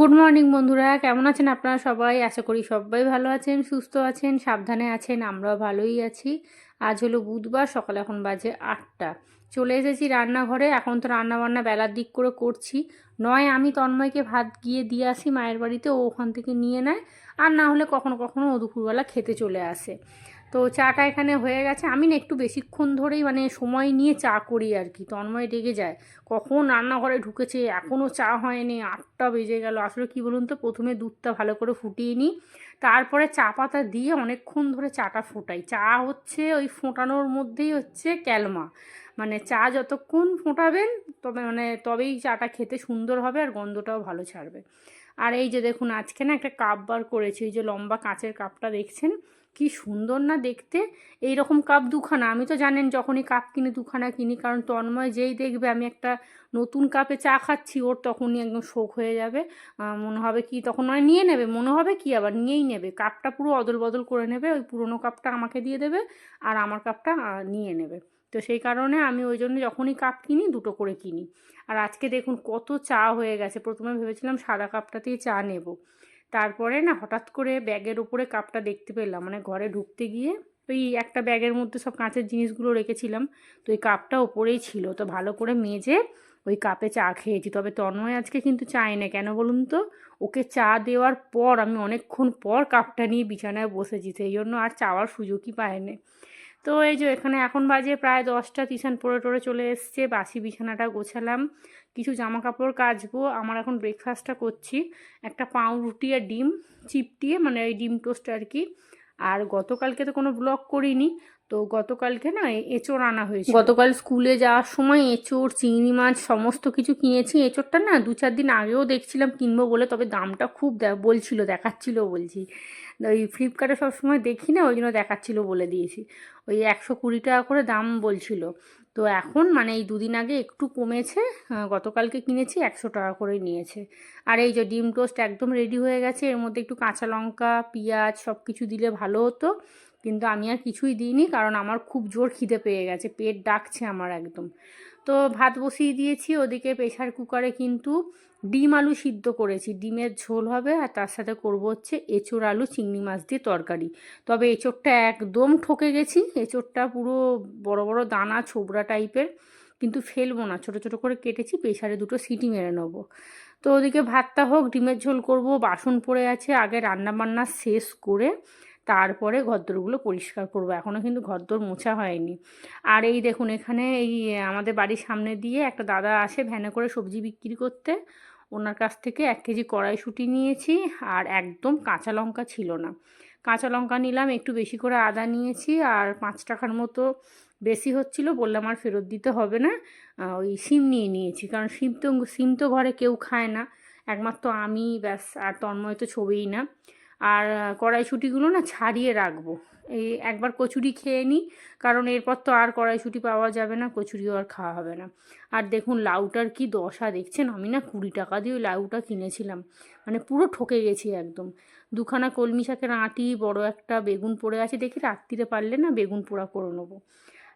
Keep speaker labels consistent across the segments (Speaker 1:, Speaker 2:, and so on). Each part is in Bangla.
Speaker 1: গুড মর্নিং বন্ধুরা। কেমন আছেন আপনারা সবাই? আশা করি সবাই ভালো আছেন, সুস্থ আছেন, সাবধানে আছেন, আমরাও ভালোই আছি। আজ হলো বুধবার, সকাল এখন বাজে আটটা। চলে এসেছি রান্নাঘরে। এখন তো রান্না বান্না বেলার দিক করে করছি। নয়, আমি তন্ময়কে ভাত গিয়ে দিয়ে আসি, মায়ের বাড়িতে। ও ওখান থেকে নিয়ে নেয়। আর না হলে কখনো কখনো ও দুপুরবেলা খেতে চলে আসে। তো চাটা এখানে হয়ে গেছে। আমি না একটু বেশিক্ষণ ধরেই মানে সময় নিয়ে চা করি আর কি। তন্ময় ডেকে যায়। কখন রান্নাঘরে ঢুকেছে? এখনও চা হয়নি। আটটা বেজে গেল। আসলে কি বলুন তো? প্রথমে দুধটা ভালো করে ফুটিয়ে নিই। তারপরে চা পাতা দিয়ে অনেকক্ষণ ধরে চাটা ফোটাই। চা হচ্ছে ওই ফোটানোর মধ্যেই হচ্ছে ক্যালমা। মানে চা যতক্ষণ ফোটাবেন তবে মানে তবেই চাটা খেতে সুন্দর হবে আর গন্ধটাও ভালো ছাড়বে। আর এই যে দেখুন, আজকে না একটা কাপ বার করেছি। এই যে লম্বা কাঁচের কাপটা দেখছেন? কি সুন্দর না দেখতে? এই রকম কাপ দুখানা। আমি তো জানেন যখনই কাপ কিনি, দুখানা কিনি, কারণ তন্ময় যেই দেখবে আমি একটা নতুন কাপে চা খাচ্ছি, ওর তখনই একদম শোক হয়ে যাবে। মনে হবে কি, তখন মানে নিয়ে নেবে। মনে হবে কি আবার? নিয়েই নেবে। কাপটা পুরো অদল বদল করে নেবে। ওই পুরনো কাপটা আমাকে দিয়ে দেবে আর আমার কাপটা নিয়ে নেবে। তো সেই কারণে আমি ওই জন্য যখনই কাপ কিনি, দুটো করে কিনি। আর আজকে দেখুন কত চা হয়ে গেছে। প্রথমে ভেবেছিলাম সাদা কাপটাতেই চা নেব। তারপরে না হঠাৎ করে ব্যাগের উপরে কাপটা দেখতে পেলাম। মানে ঘরে ঢুকতে গিয়ে ওই একটা ব্যাগের মধ্যে সব কাঁচের জিনিসগুলো রেখেছিলাম। তো ওই কাপটা ওপরেই ছিল। তো ভালো করে মেজে ওই কাপে চা খেয়েছি। তবে তন্ময় আজকে কিন্তু চাই না। কেন বলুন তো? ওকে চা দেওয়ার পর আমি অনেকক্ষণ পর কাপটা নিয়ে বিছানায় বসেছি। সেই জন্য আর চাওয়ার সুযোগই পায়নি তো এই যে এখানে এখন বাজে প্রায় দশটা। টিউশন পরে টরে চলে এসছে। বাসি বিছানাটা গোছালাম। কিছু জামা কাপড় কাচবো। আমার এখন ব্রেকফাস্টটা করছি। একটা পাউরুটি আর ডিম চিপটিয়ে মানে ওই ডিম টোস্ট আর কি। আর গতকালকে তো কোনো ব্লগ করিনি, তো গতকালকে না এঁচোড় আনা হয়েছে গতকাল স্কুলে যাওয়ার সময় এঁচোড়, চিংড়ি মাছ, সমস্ত কিছু কিনেছি। এঁচোড়টা না দু চার দিন আগেও দেখছিলাম কিনবো বলে, তবে দামটা খুব বলছিল, দেখাচ্ছিল বলছি। ওই ফ্লিপকার্টে সবসময় দেখি না, ওই জন্য দেখাচ্ছিল বলে দিয়েছি। ওই একশো কুড়ি টাকা করে দাম বলছিল। তো এখন মানে এই দুদিন আগে একটু কমেছে গতকালকে কিনেছি, একশো টাকা করে নিয়েছে। আর এই যে ডিম টোস্ট একদম রেডি হয়ে গেছে, এর মধ্যে একটু কাঁচা লঙ্কা, পেঁয়াজ সব কিছু দিলে ভালো হতো, কিন্তু আমি আর কিছুই দিইনি, কারণ আমার খুব জোর খিদে পেয়ে গেছে, পেট ডাকছে আমার একদম। তো ভাত বসিয়ে দিয়েছি, ওদিকে প্রেশার কুকারে কিন্তু ডিম আলু সিদ্ধ করেছি। ডিমের ঝোল হবে আর তার সাথে করব হচ্ছে এঁচোড় আলু, চিংড়ি মাছ দিয়ে তরকারি। তবে এঁচোড়টা একদম ঠকে গেছি, এঁচোড়টা পুরো বড় বড় দানা, ছোবড়া টাইপের, কিন্তু ফেলব না। ছোট ছোট করে কেটেছি প্রেশারে দুটো সিটি মেরে নেব। তো ওদিকে ভাতটা হোক, ডিমের ঝোল করব, বাসন পড়ে আছে, আগে রান্না বান্না শেষ করে তারপরে ঘরদোরগুলো পরিষ্কার করব। এখনও কিন্তু ঘরদোর মোছা হয়নি। আর এই দেখুন, এখানে এই আমাদের বাড়ির সামনে দিয়ে একটা দাদা আসে ভ্যানে করে সবজি বিক্রি করতে। ওনার কাছ থেকে এক কেজি কড়াইশুঁটি নিয়েছি আর একদম কাঁচা লঙ্কা ছিল না। কাঁচা লঙ্কা নিলাম, একটু বেশি করে আদা নিয়েছি আর পাঁচ টাকার মতো বেশি হচ্ছিল, বললাম আর ফেরত দিতে হবে না। ওই সিম নিয়ে নিয়েছি, কারণ সিম তো সিম তো ঘরে কেউ খায় না। একমাত্র আমি, ব্যাস, আর তন্ময় তো ছবিই না। আর কড়াইশুঁটিগুলো না ছাড়িয়ে রাখব। এই একবার কচুরি খেয়ে নিই, কারণ এরপর তো আর কড়াইশুঁটি পাওয়া যাবে না, কচুরিও আর খাওয়া হবে না। আর দেখুন, লাউটার কি দশা, দেখছেন? আমি না কুড়ি টাকা দিয়ে ওই লাউটা কিনেছিলাম। মানে পুরো ঠকে গেছি একদম। দুখানা কলমি শাকের আঁটি, বড় একটা বেগুন পড়ে আছে, দেখি রাত্রিরে পারলে না বেগুন পোড়া করে নেব।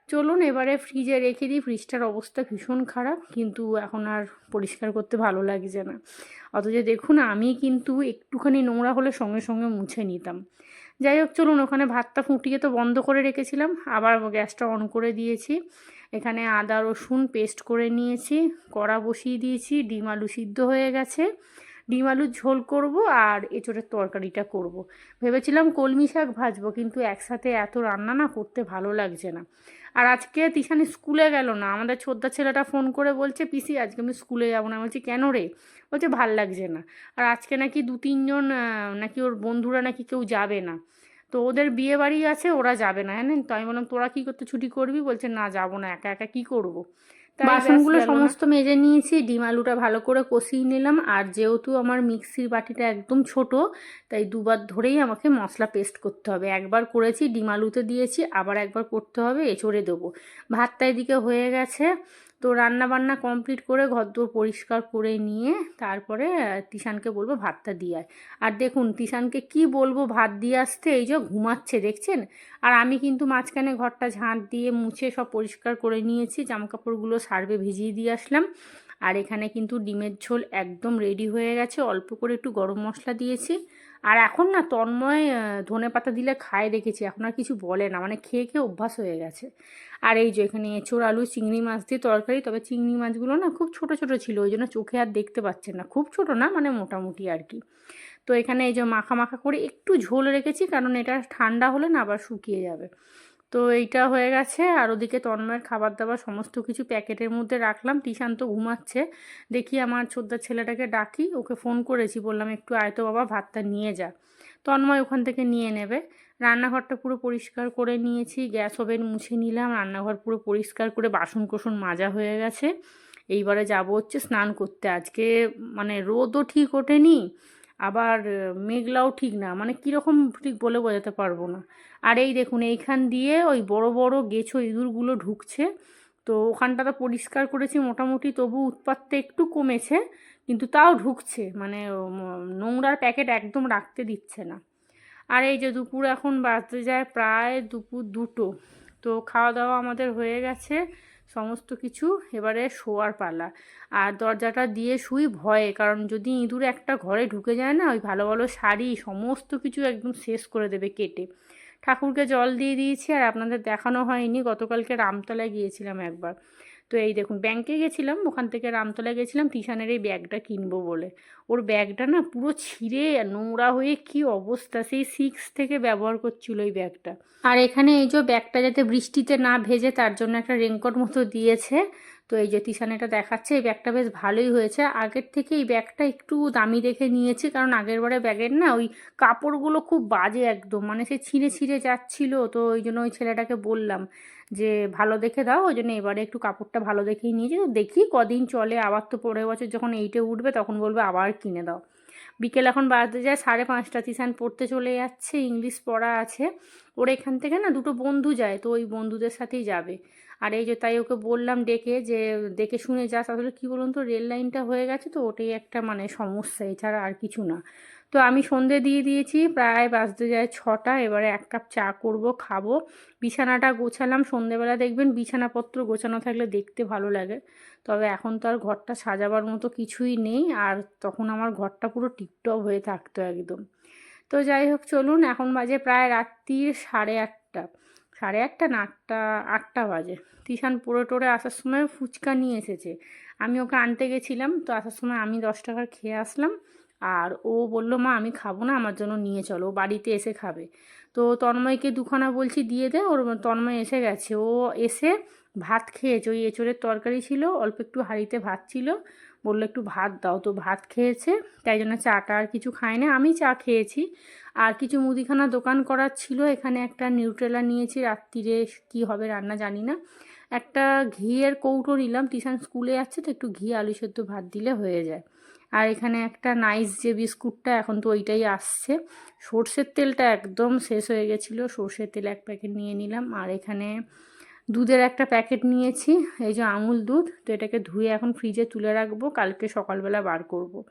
Speaker 1: চলুন এবারে ফ্রিজে রেখে দিই। ফ্রিজটার অবস্থা ভীষণ খারাপ, কিন্তু এখন আর পরিষ্কার করতে ভালো লাগছে না। অথচ দেখুন, আমি কিন্তু একটুখানি নোংরা হলে সঙ্গে সঙ্গে মুছে নিতাম। যাই হোক, চলুন ওখানে ভাতটা ফুটিয়ে তো বন্ধ করে রেখেছিলাম। আবার গ্যাসটা অন করে দিয়েছি। এখানে আদা, রসুন পেস্ট করে নিয়েছি। কড়া বসিয়ে দিয়েছি। ডিম আলু সিদ্ধ হয়ে গেছে। ডিম আলুর ঝোল করব আর এঁচোড়ের তরকারিটা করব। ভেবেছিলাম কলমি শাক ভাজবো, কিন্তু একসাথে এত রান্না না করতে ভালো লাগছে না। আর আজকে তিশানি স্কুলে গেল না। আমাদের ছোদ্দা ছেলেটা ফোন করে বলছে, পিসি, আজকে আমি স্কুলে যাব না। বলছি, কেন রে? বলছে, ভালো লাগছে না। আর আজকে নাকি দু তিনজন নাকি ওর বন্ধুরা নাকি কেউ যাবে না। তো ওদের বিয়ে বাড়ি আছে, ওরা যাবে না হ্যাঁ তো আমি বললাম, তোরা কী করতে ছুটি করবি? বলছে, না, যাব না, একা একা কী করব? বাসনগুলো সমস্ত মেজে নিয়েছি ডিম আলুটা ভালো করে কষিয়ে নিলাম আর যেহেতু আমার মিক্সির বাটিটা একদম ছোট তাই দুবার ধরেই আমাকে মশলা পেস্ট করতে হবে। একবার করেছি ডিম আলুতে দিয়েছি আবার একবার করতে হবে এঁচড়ে দেবো। ভাতটা এদিকে হয়ে গেছে তো রান্না বান্না কমপ্লিট করে ঘরদোর পরিষ্কার করে নিয়ে তারপরে তিশানকে বলব ভাতটা দিয়ে আয়। আর দেখুন, তিশানকে কি বলব, ভাত দিয়ে আসতে এই যে ঘুমাচ্ছে, দেখছেন? আর আমি কিন্তু মাঝখানে ঘরটা ঝাঁট দিয়ে মুছে সব পরিষ্কার করে নিয়েছি, জামাকাপড়গুলো সার্ভে ভিজিয়ে দিয়ে আসলাম। আর এখানে কিন্তু ডিমের ঝোল একদম রেডি হয়ে গেছে, অল্প করে একটু গরম মশলা দিয়েছি। আর এখন না, তন্ময় ধনে পাতা দিলে খায় দেখেছি এখন আর কিছু বলে না মানে খেয়ে খেয়ে অভ্যাস হয়ে গেছে। আর এই যে এখানে এঁচোড়, আলু, চিংড়ি মাছ দিয়ে তরকারি, তবে চিংড়ি মাছগুলো না খুব ছোট ছোট ছিল, ওই জন্য চোখে আর দেখতে পাচ্ছেন না। খুব ছোট না মানে মোটামুটি আর কি। তো এখানে এই যে মাখা মাখা করে একটু ঝোল রেখেছি, কারণ এটা ঠান্ডা হলে না আবার শুকিয়ে যাবে। তো এইটা হয়ে গেছে, আর ওদিকে তন্ময়ের খাবার দাবার সমস্ত কিছু প্যাকেটের মধ্যে রাখলাম। টিশান তো ঘুমাচ্ছে। দেখি আমার ছোদ্দার ছেলেটাকে ডাকি, ওকে ফোন করেছি, বললাম একটু আয়তো বাবা, ভাতটা নিয়ে যা। তন্ময় ওখান থেকে নিয়ে নেবে। রান্নাঘরটা পুরো পরিষ্কার করে নিয়েছি, গ্যাস ওভেন মুছে নিলাম, রান্নাঘর পুরো পরিষ্কার করে বাসন কোসন মাজা হয়ে গেছে। এইবারে যাব হচ্ছে স্নান করতে। আজকে মানে রোদও ঠিক ওঠেনি, আবার মেঘলাও ঠিক না। মানে কীরকম ঠিক বলে বোঝাতে পারব না। আর এই দেখুন, এইখান দিয়ে ওই বড় বড় গেছো ইঁদুরগুলো ঢুকছে। তো ওখানটা তো পরিষ্কার করেছি, মোটামুটি তবু উৎপাতটা একটু কমেছে, কিন্তু তাও ঢুকছে। মানে নোংরার প্যাকেট একদম রাখতে দিচ্ছে না। আর এই যে দুপুর এখন বাজতে যায় প্রায় দুপুর দুটো, তো খাওয়া দাওয়া আমাদের হয়ে গেছে, সমস্ত কিছু এবারে শোয়ার পালা। আর দরজাটা দিয়ে শুই ভয়ে, কারণ যদি ইঁদুর একটা ঘরে ঢুকে যায় না, ওই ভালো ভালো শাড়ি, সমস্ত কিছু একদম শেষ করে দেবে কেটে। ঠাকুরকে জল দিয়ে দিয়েছি আর আপনাদের দেখানো হয়নি, গতকালকে রামতলায় গিয়েছিলাম একবার। তো এই দেখুন ব্যাংকে গেছিলাম, ওখান থেকে রামতলায় গেছিলাম, টিশানের এই ব্যাগটা কিনবো বলে। ওর ব্যাগটা না পুরো ছিঁড়ে, নোংরা হয়ে কি অবস্থা, সেই সিক্স থেকে ব্যবহার করছিল ওই ব্যাগটা। আর এখানে এই যে ব্যাগটা যাতে বৃষ্টিতে না ভেজে, তার জন্য একটা রেনকোট মতো দিয়েছে। তো এই যে তিশান এটা দেখাচ্ছে, এই ব্যাগটা বেশ ভালোই হয়েছে। আগের থেকে এই ব্যাগটা একটু দামি দেখে নিয়েছি, কারণ আগের বারে ব্যাগের না ওই কাপড়গুলো খুব বাজে একদম। মানে সে ছিঁড়ে ছিঁড়ে যাচ্ছিল, তো ওই জন্য ওই ছেলেটাকে বললাম যে, ভালো দেখে দাও। ওই জন্য এবারে একটু কাপড়টা ভালো দেখেই নিয়েছি। দেখি কদিন চলে, আবার তো পরের বছর যখন এইটে উঠবে তখন বলবে আবার কিনে দাও। বিকেল এখন বাজতে যায়, সাড়ে পাঁচটা তিসান পড়তে চলে যাচ্ছে ইংলিশ পড়া আছে। ওর এখান থেকে না দুটো বন্ধু যায়, তো ওই বন্ধুদের সাথেই যাবে। আর এই যে তাই ওকে বললাম ডেকে যে দেখে শুনে যাস। আসলে কী বলুন তো, রেল লাইনটা হয়ে গেছে তো, ওটাই একটা মানে সমস্যা, এছাড়া আর কিছু না। তো আমি সন্ধে দিয়ে দিয়েছি, প্রায় বাজতে যায় ছটা, এবারে এক কাপ চা করব, খাব। বিছানাটা গোছালাম, সন্ধেবেলা দেখবেন বিছানাপত্র গোছানো থাকলে দেখতে ভালো লাগে। তবে এখন তো আর ঘরটা সাজাবার মতো কিছুই নেই, আর তখন আমার ঘরটা পুরো টিপটপ হয়ে থাকতো একদম। তো যাই হোক, চলুন, এখন বাজে প্রায় রাত্রির সাড়ে আটটা। সাড়ে একটা না আটটা আটটা বাজে। তিশান পুরো টোরে আসার সময় ফুচকা নিয়ে এসেছে। আমি ওকে আনতে গেছিলাম, তো আসার সময় আমি দশ টাকার খেয়ে আসলাম। আর ও বলল, মা, আমি খাব না, আমার জন্য নিয়ে চলো বাড়িতে এসে খাবে। তো তন্ময়কে দুখানা বলছি, দিয়ে দে। ওর তন্ময় এসে গেছে। ও এসে ভাত খেয়েছে? ওই এঁচড়ের তরকারি ছিল, অল্প একটু হাঁড়িতে ভাত ছিল। বলল, একটু ভাত দাও। তো ভাত খেয়েছে, তাই জন্য চাটা আর কিছু খায় না আমি চা খেয়েছি। আর কিছু মুদিখানা দোকান করার ছিল। এখানে একটা নিউট্রেলা নিয়েছি। রাত্রিরে কি হবে রান্না জানি না। একটা ঘিয়ের কৌটো নিলাম। টিউশন স্কুলে যাচ্ছে তো, একটু ঘি, আলু সেদ্ধ ভাত দিলে হয়ে যায়। আর এখানে একটা নাইস যে বিস্কুটটা, এখন তো ওইটাই আসছে। সর্ষের তেলটা একদম শেষ হয়ে গেছিল। সর্ষের তেল এক প্যাকেট নিয়ে নিলাম। আর এখানে দুধের একটা প্যাকেট নিয়েছি, এই যে আমুল দুধ, তো এটাকে ধুয়ে এখন ফ্রিজে তুলে রাখব, কালকে সকালবেলা বার করব।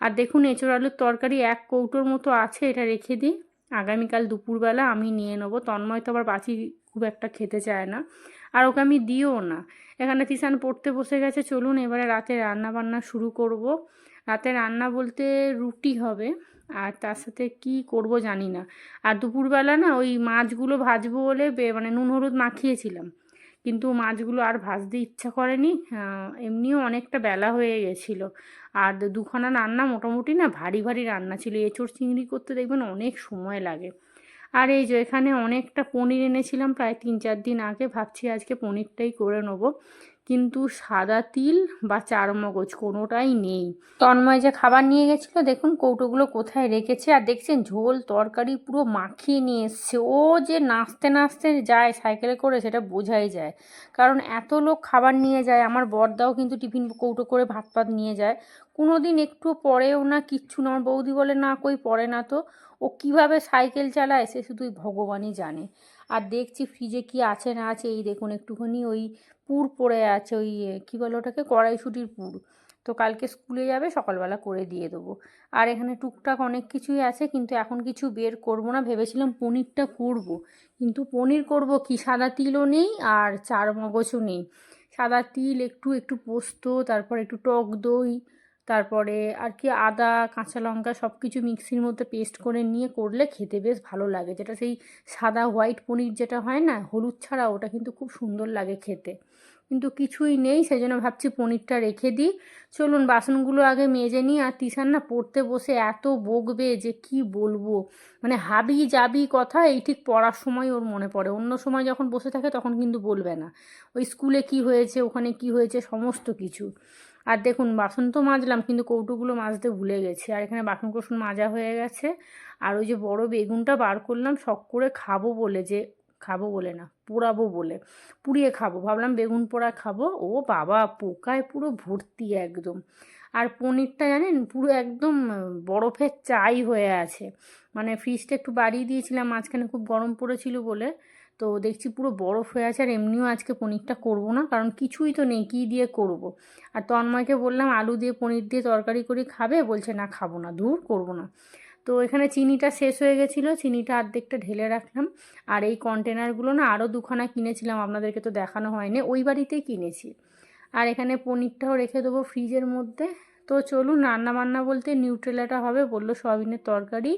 Speaker 1: আর দেখুন, এঁচড় আলুর তরকারি এক কৌটোর মতো আছে, এটা রেখে দিই। আগামীকাল দুপুরবেলা আমি নিয়ে নেব। তন্ময় তো আবার বাঁচি খুব একটা খেতে চায় না। আর ওকে আমি দিও না। এখানে তিসান পড়তে বসে গেছে, চলুন এবারে রাতে রান্না বান্না শুরু করব। রাতে রান্না বলতে রুটি হবে। আর তার সাথে কি করব জানি না। আর দুপুরবেলা না ওই মাছগুলো ভাজবো বলে মানে নুন হলুদ মাখিয়েছিলাম। কিন্তু মাছগুলো আর ভাজতে ইচ্ছা করেনি এমনিও অনেকটা বেলা হয়ে গেছিল। আর দুখানা রান্না মোটামুটি না ভারী ভারী রান্না ছিল। এঁচড় চিংড়ি করতে দেখবেন অনেক সময় লাগে। আর এই যে এখানে অনেকটা পনির এনেছিলাম, প্রায় তিন চার দিন আগে। ভাবছি আজকে পনিরটাই করে নেব। কিন্তু সাদা তিল বা চারমগজ কোনোটাই নেই। তন্ময় যে খাবার নিয়ে গেছিল, দেখুন কৌটোগুলো কোথায় রেখেছে। আর দেখছেন ঝোল, তরকারি পুরো মাখিয়ে নিয়ে এসছে। ও যে নাচতে নাচতে যায়, সাইকেলে করে, সেটা বোঝাই যায়। কারণ এত লোক খাবার নিয়ে যায়, আমার বরদাও কিন্তু টিফিন কৌটো করে ভাত পাত নিয়ে যায়। কোনো দিন একটু পরেও না কিচ্ছু না আমার বৌদি বলে, না কই, পরে না তো। ও কীভাবে সাইকেল চালায়, সে শুধুই ভগবানই জানে। আর দেখছি ফ্রিজে কি আছে না আছে, এই দেখুন একটুখানি ওই পুর পড়ে আছে ওই কী বলে ওটাকে? কড়াইশুটির পুর। তো কালকে স্কুলে যাবে, সকালবেলা করে দিয়ে দেবো। আর এখানে টুকটাক অনেক কিছুই আছে, কিন্তু এখন কিছু বের করব না। ভেবেছিলাম পনিরটা করব কিন্তু পনির করব কি? সাদা তিলও নেই আর চার মগজও নেই। সাদা তিল, একটু একটু পোস্ত, তারপর একটু টক দই, তারপরে আর কি আদা, কাঁচা লঙ্কা সব কিছু মিক্সির মধ্যে পেস্ট করে নিয়ে করলে খেতে বেশ ভালো লাগে। যেটা সেই সাদা হোয়াইট পনির যেটা হয় না, হলুদ ছাড়া, ওটা কিন্তু খুব সুন্দর লাগে খেতে। কিন্তু কিছুই নেই সেই জন্য ভাবছি পনিরটা রেখে দিই। চলুন, বাসনগুলো আগে মেজে নিই আর তিসান না পড়তে বসে এত বকবে যে কি বলব? মানে হাবি যাবি কথা, এই ঠিক পড়ার সময় ওর মনে পড়ে। অন্য সময় যখন বসে থাকে তখন কিন্তু বলবে না। ওই স্কুলে কি হয়েছে, ওখানে কি হয়েছে, সমস্ত কিছু। আর দেখুন, বাসন তো মাজলাম, কিন্তু কৌটোগুলো মাজতে ভুলে গেছি। আর এখানে বাসন কোসন মাজা হয়ে গেছে। আর ওই যে বড় বেগুনটা বার করলাম, শখ করে খাব বলে যে খাব বলে না, পোড়াবো বলে। পুড়িয়ে খাব। ভাবলাম বেগুন পোড়া খাব। ও বাবা, পোকায় পুরো ভর্তি একদম। আর পনিরটা জানেন, পুরো একদম বরফের চাই হয়ে আছে। মানে ফ্রিজটা একটু বাড়িয়ে দিয়েছিলাম, মাঝখানে খুব গরম পড়েছিল বলে। তো দেখছি পুরো বরফ হয়ে আছে আর এমনিও আজকে পনিরটা করব না, কারণ কিছুই তো নেই, কী দিয়ে করব। আর তন্ময়কে বললাম, আলু দিয়ে পনির দিয়ে তরকারি করে, খাবে? বলছে, না, খাব না দূর করব না। তো এখানে চিনিটা শেষ হয়ে গেছিল, চিনিটা অর্ধেকটা ঢেলে রাখলাম। আর এই কন্টেনারগুলো না আরও দুখানা কিনেছিলাম, আপনাদেরকে তো দেখানো হয়নি। ওই বাড়িতেই কিনেছি। আর এখানে পনিরটাও রেখে দেবো ফ্রিজের মধ্যে। তো চলুন রান্না বান্না বলতে নিউট্রেলাটা হবে, বলল সয়াবিনের তরকারি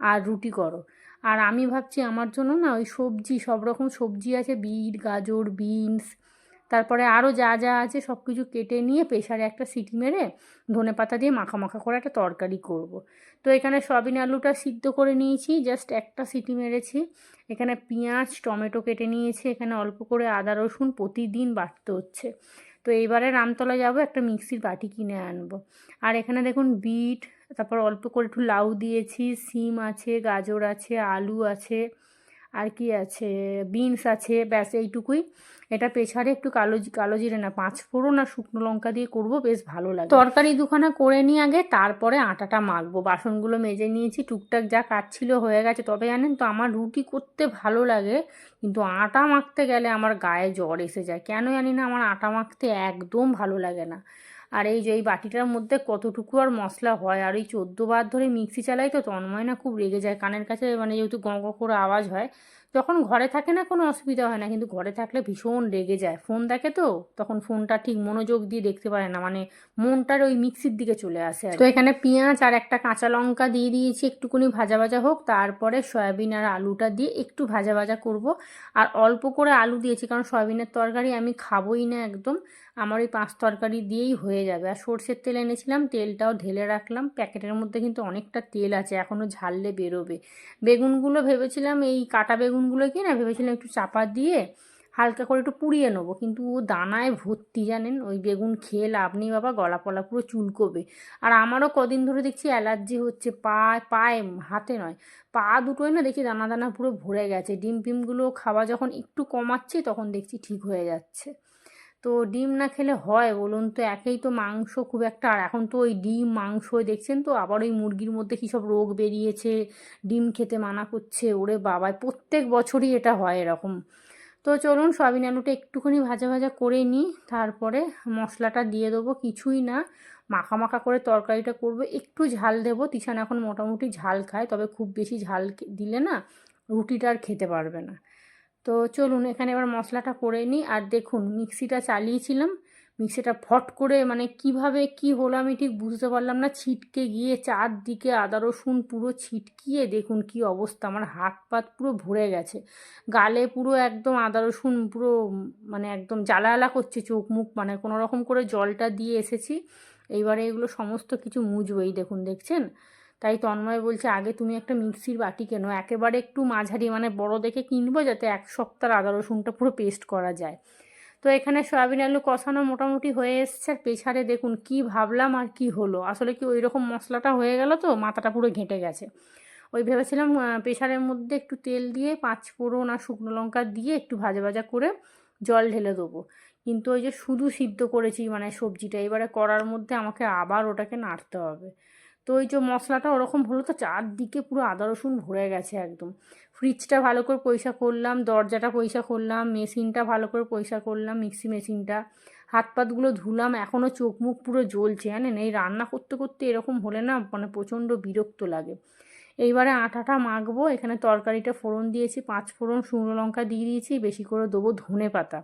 Speaker 1: আর রুটি করো। আর আমি ভাবছি আমার জন্য না ওই সবজি, সব রকম সবজি আছে, বিট, গাজর, বিনস তারপরে আরও যা যা আছে সব কিছু কেটে নিয়ে প্রেশারে একটা সিটি মেরে ধনে পাতা দিয়ে মাখা মাখা করে একটা তরকারি করব। তো এখানে সয়াবিন আলুটা সিদ্ধ করে নিয়েছি জাস্ট একটা সিটি মেরেছি। এখানে পেঁয়াজ, টমেটো কেটে নিয়েছি, এখানে অল্প করে আদা, রসুন প্রতিদিন বাটতে হচ্ছে। তো এইবারে রামতলা যাব, একটা মিক্সির বাটি কিনে আনব। আর এখানে দেখুন বিট, তারপর অল্প করে একটু লাউ দিয়েছি, সিম আছে, গাজর আছে, আলু আছে। আর কি আছে? বিনস আছে, ব্যাস এইটুকুই। এটা পেছারে একটু কালো কালো জিরে না, পাঁচ ফোড়ন আর শুকনো লঙ্কা দিয়ে করব, বেশ ভালো লাগে। তরকারি দুখানা করে নিয়ে আগে, তারপরে আটাটা মাখবো। বাসনগুলো মেজে নিয়েছি, টুকটাক যা কাটছিল হয়ে গেছে। তবে জানেন তো, আমার রুটি করতে ভালো লাগে, কিন্তু আটা মাখতে গেলে আমার গায়ে জ্বর এসে যায়। কেন জানি না, আমার আটা মাখতে একদম ভালো লাগে না। আর এই যে, এই বাটিটার মধ্যে কতটুকু আর মশলা হয়? আর এই চোদ্দ বার ধরে মিক্সি চালাই তো তন্ময় না খুব রেগে যায়। কানের কাছে মানে যেহেতু গঁ করে আওয়াজ হয়, যখন ঘরে থাকে না কোনো অসুবিধা হয় না, কিন্তু ঘরে থাকলে ভীষণ রেগে যায়। ফোন দেখে তো, তখন ফোনটা ঠিক মনোযোগ দিয়ে দেখতে পারে না মানে মনটার ওই মিক্সির দিকে চলে আসে তো এখানে পেঁয়াজ আর একটা কাঁচা লঙ্কা দিয়ে দিয়েছি একটুকুনি ভাজা ভাজা হোক। তারপরে সয়াবিন আর আলুটা দিয়ে একটু ভাজা ভাজা করব। আর অল্প করে আলু দিয়েছি, কারণ সয়াবিনের তরকারি আমি খাবোই না একদম। আমার ওই পাঁচ তরকারি দিয়েই হয়ে যাবে। আর সর্ষের তেল এনেছিলাম, তেলটাও ঢেলে রাখলাম। প্যাকেটের মধ্যে কিন্তু অনেকটা তেল আছে এখনও ঝাললে বেরোবে। বেগুনগুলো ভেবেছিলাম, এই কাটা বেগুনগুলো কি না, ভেবেছিলাম একটু চাপা দিয়ে হালকা করে একটু পুড়িয়ে নেব। কিন্তু ও দানায় ভর্তি, জানেন? ওই বেগুন খেয়ে লাভ নেই বাবা, গলা পলা পুরো চুলকোবে। আর আমারও কদিন ধরে দেখছি অ্যালার্জি হচ্ছে পা পায়ে, হাতে নয়। পা দুটোই না দেখি দানা দানা পুরো ভরে গেছে। ডিম ফিমগুলো খাওয়া যখন একটু কমাচ্ছি, তখন দেখছি ঠিক হয়ে যাচ্ছে। তো ডিম না খেলে হয় বলুন তো, একেই তো মাংস খুব একটা। আর এখন তো ওই ডিম, মাংস দেখছেন তো, আবার ওই মুরগির মধ্যে কী সব রোগ বেরিয়েছে, ডিম খেতে মানা করছে, ওরে বাবায় প্রত্যেক বছরই এটা হয় এরকম। তো চলুন সয়াবিন আলুটা একটুখানি ভাজা ভাজা করে নিই, তারপরে মশলাটা দিয়ে দেবো, কিছুই না। মাখা মাখা করে তরকারিটা করব, একটু ঝাল দেবো, তিশান এখন মোটামুটি ঝাল খায়, তবে খুব বেশি ঝাল দিলে না রুটিটা আর খেতে পারবে না। তো চলুন এখানে এবার মশলাটা করে নিই। আর দেখুন, মিক্সিটা চালিয়েছিলাম। মিক্সিটা ফট করে মানে কীভাবে কি হলো আমি ঠিক বুঝতে পারলাম না। ছিটকে গিয়ে চারদিকে আদা, রসুন পুরো ছিটকিয়ে দেখুন কি অবস্থা। আমার হাত পাত পুরো ভরে গেছে। গালে পুরো একদম আদা, রসুন পুরো মানে একদম জ্বালা করছে চোখ মুখ। মানে কোনো রকম করে জলটা দিয়ে এসেছি। এইবারে এগুলো সমস্ত কিছু মুজবেই দেখুন, দেখছেন? তাই তন্ময় বলছে, আগে তুমি একটা মিক্সির বাটি কেনো, একেবারে একটু মাঝারি মানে বড় দেখে কিনবো যাতে এক সপ্তাহ আদা রসুনটা পুরো পেস্ট করা যায়। তো এখানে সয়াবিন আলু কষানো মোটামুটি হয়ে এসছে, আর পেছারে দেখুন কি ভাবলাম আর কি হলো। আসলে কি ওই রকম মশলাটা হয়ে গেল তো, মাথাটা পুরো ঘেঁটে গেছে। ওই ভেবেছিলাম প্রেশারের মধ্যে একটু তেল দিয়ে পাঁচ ফোড়ন আর শুকনো লঙ্কা দিয়ে একটু ভাজা ভাজা করে জল ঢেলে দেবো। কিন্তু ওই যে শুধু সিদ্ধ করেছি মানে সবজিটা, এবারে করার মধ্যে আমাকে আবার ওটাকে নাড়তে হবে। তো ওই যে মশলাটা ওরকম হলো তো চারদিকে পুরো আদা, রসুন ভরে গেছে একদম। ফ্রিজটা ভালো করে পয়সা করলাম, দরজাটা পয়সা করলাম মেশিনটা ভালো করে পয়সা করলাম মিক্সি মেশিনটা হাত পাতগুলো ধুলাম এখনও চোখ মুখ পুরো জ্বলছে, জানেন? এই রান্না করতে করতে এরকম হলে না মানে প্রচণ্ড বিরক্ত লাগে। এইবারে আটাটা মাখবো, এখানে তরকারিটা ফোড়ন দিয়েছি, পাঁচ ফোড়ন, শুকনো লঙ্কা দিয়ে দিয়েছি, বেশি করে দেবো ধনে পাতা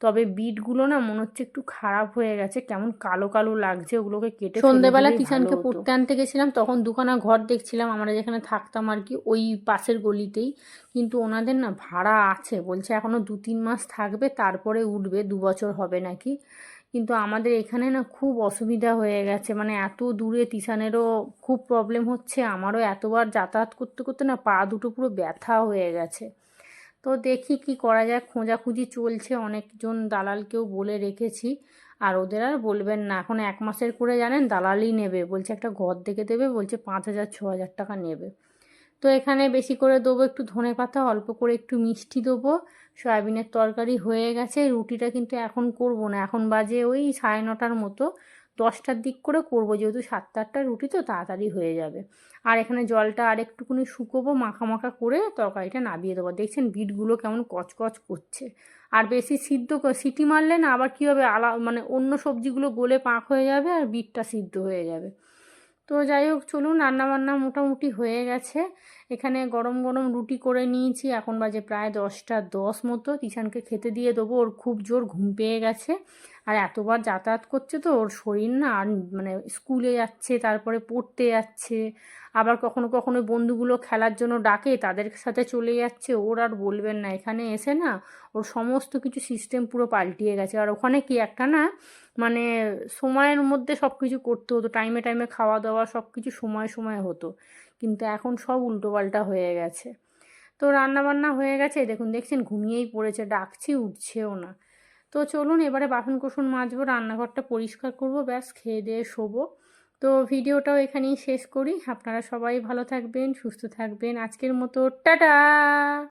Speaker 1: তবে বিটগুলো না মনে হচ্ছে একটু খারাপ হয়ে গেছে। কেমন কালো কালো লাগছে ওগুলোকে কেটে কিষানকে
Speaker 2: কিষানকে
Speaker 1: পড়তে আনতে গেছিলাম তখন দুখানা ঘর দেখছিলাম আমরা যেখানে থাকতাম আর কি ওই পাশের গলিতেই। কিন্তু ওনাদের না ভাড়া আছে বলছে এখনও দু তিন মাস থাকবে তারপরে উঠবে দু বছর হবে নাকি। কিন্তু আমাদের এখানে না খুব অসুবিধা হয়ে গেছে মানে এত দূরে তিসানেরও খুব প্রবলেম হচ্ছে আমারও এতবার যাতায়াত করতে করতে না পা দুটো পুরো ব্যথা হয়ে গেছে। তো দেখি কি করা যায়। খোঁজাখুঁজি চলছে, অনেকজন দালালকেও বলে রেখেছি। আর ওদের আর বলবেন না। এখন এক মাসের করে জানেন, দালালই নেবে। বলছে একটা ঘর দেখে দেবে, বলছে পাঁচ হাজার, ছ হাজার টাকা নেবে। তো এখানে বেশি করে দেবো একটু ধনে পাতা, অল্প করে একটু মিষ্টি দেবো। সয়াবিনের তরকারি হয়ে গেছে, রুটিটা কিন্তু এখন করব না। এখন বাজে ওই সাড়ে নটার মতো। দশটার দিক করে করব, যেহেতু সাতটা আটটা রুটি তো তাড়াতাড়ি হয়ে যাবে। আর এখানে জলটা আর একটুকুনি শুকোবো, মাখা করে তরকারিটা নাবিয়ে দেবো। দেখছেন বিটগুলো কেমন কচকচ করছে। আর বেশি সিদ্ধ সিটি মারলে না আবার কী হবে, আলা মানে অন্য সবজিগুলো গলে পাক হয়ে যাবে আর বিটটা সিদ্ধ হয়ে যাবে। তো যাই হোক, চলুন রান্নাবান্না মোটামুটি হয়ে গেছে। এখানে গরম গরম রুটি করে নিয়েছি। এখন বাজে প্রায় দশটা দশ মতো। তিশানকে খেতে দিয়ে দেবো। ওর খুব জোর ঘুম পেয়ে গেছে। আর এতবার যাতায়াত করছে তো, ওর শরীর না আর মানে স্কুলে যাচ্ছে, তারপরে পড়তে যাচ্ছে। আবার কখনো কখনো বন্ধুগুলো খেলার জন্য ডাকে, তাদের সাথে চলে যাচ্ছে। ওর আর বলবেন না। এখানে এসে না, ওর সমস্ত কিছু সিস্টেম পুরো পাল্টিয়ে গেছে। আর ওখানে কি একটা না মানে সময়ের মধ্যে সব কিছু করতে হতো। টাইমে টাইমে খাওয়া দাওয়া সব কিছু সময় সময় হতো। কিন্তু এখন সব উল্টোপাল্টা হয়ে গেছে। তো রান্না বান্না হয়ে গেছে। দেখুন, দেখছেন, ঘুমিয়েই পড়েছে, ডাকছি, উঠছেও না। তো চলুন, এবারে বাসন কুসন মাজবো, রান্নাঘরটা পরিষ্কার করব, ব্যাস, খেয়ে দিয়ে শোবো। তো ভিডিওটাও এখানেই শেষ করি। আপনারা সবাই ভালো থাকবেন, সুস্থ থাকবেন। আজকের মতো, টাটা!